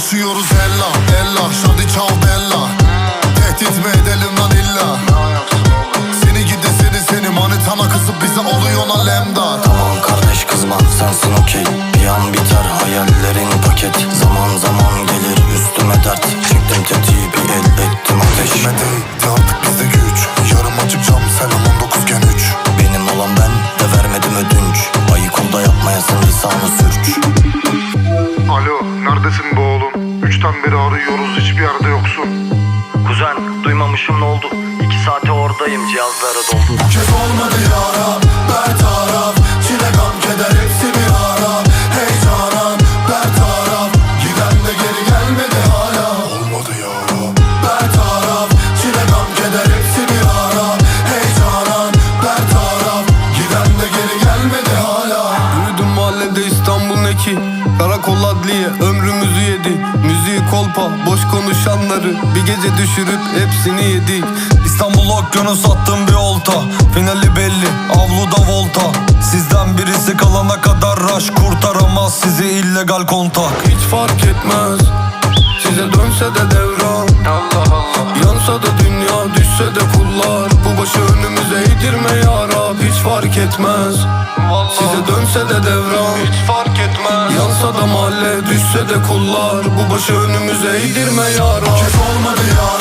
Yaşıyoruz ella ella. Şadi çal bella. Tehdit mi edelim lan illa? Seni gidi seni seni manitana kızıp bize oluyor lan lemdar Tamam kardeş kızma sensin okey. Bir an biter 3'ten beri arıyoruz hiçbir yerde yoksun. Kuzen duymamışım ne oldu? İki saate oradayım cihazlara doldu Kes olmadı yara bertaraf Çile gam keder hepsi bir ara. Heyecanan bertaraf Giden de geri gelmedi hala. Olmadı yara bertaraf Çile gam keder hepsi bir ara. Heyecanan bertaraf Giden de geri gelmedi hala. Büyüdüm mahallede İstanbul neki. Karakol adliye. Ömrüm Kolpa boş konuşanları Bir gece düşürüp hepsini yedik İstanbul okyanus attım bir olta Finali belli avluda volta. Sizden birisi kalana kadar rush Kurtaramaz sizi illegal kontak. Hiç fark etmez Size dönse de devran. Allah Allah. Yansa da dünya düşse de kullar. Bu başı önümüze eğdirme ya Rab Hiç fark etmez. Size dönse de devran. Hiç Yansa da mahalle düşse de kullar Bu başı önümüze eğdirme ya Rab kez olmadı yara